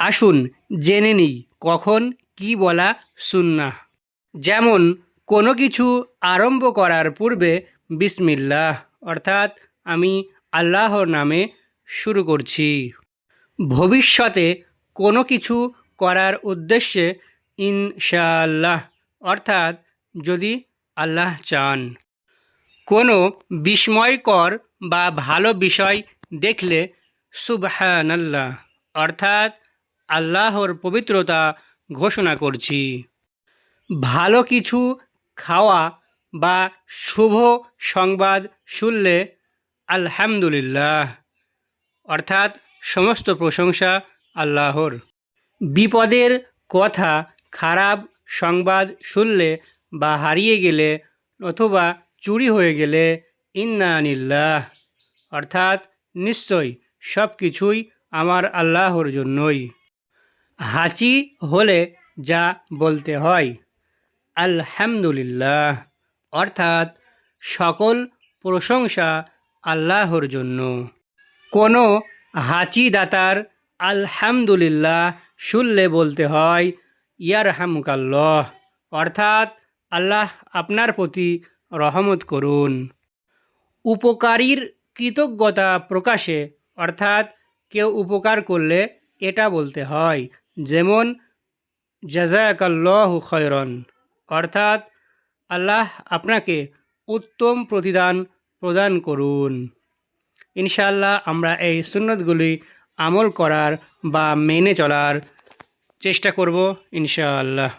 আসুন জেনে নিই কখন কি বলা সুন্না যেমন, কোনো কিছু আরম্ভ করার পূর্বে বিসমিল্লাহ, অর্থাৎ আমি আল্লাহর নামে শুরু করছি। ভবিষ্যতে কোনো কিছু করার উদ্দেশ্যে ইনশাআল্লাহ, অর্থাৎ যদি আল্লাহ চান। কোনো বিস্ময়কর বা ভালো বিষয় দেখলে সুবহানাল্লাহ, অর্থাৎ আল্লাহর পবিত্রতা ঘোষণা করছি। ভালো কিছু খাওয়া বা শুভ সংবাদ শুনলে আলহামদুলিল্লাহ, অর্থাৎ সমস্ত প্রশংসা আল্লাহর। বিপদের কথা খারাপ সংবাদ শুনলে বা হারিয়ে গেলে অথবা চুরি হয়ে গেলে ইন্নানিল্লাহ অর্থাৎ নিশ্চয় সব কিছুই আমার আল্লাহর জন্যই। হাঁচি হলে যা বলতে হয়। আলহামদুলিল্লাহ। অর্থাৎ সকল প্রশংসা আল্লাহর জন্য। কোনো হাঁচিদাতার আলহামদুলিল্লাহ শুনলে বলতে হয় ইয়ার হামুকাল্লহ অর্থাৎ আল্লাহ আপনার প্রতি রহমত করুন। উপকারীর কৃতজ্ঞতা প্রকাশে, অর্থাৎ কেউ উপকার করলে এটা বলতে হয় যেমন জাজাকাল্লাহু খয়রন অর্থাৎ, আল্লাহ আপনাকে উত্তম প্রতিদান প্রদান করুন। ইনশাআল্লাহ আমরা এই সুন্নতগুলি আমল করার বা মেনে চলার চেষ্টা করব ইনশাআল্লাহ।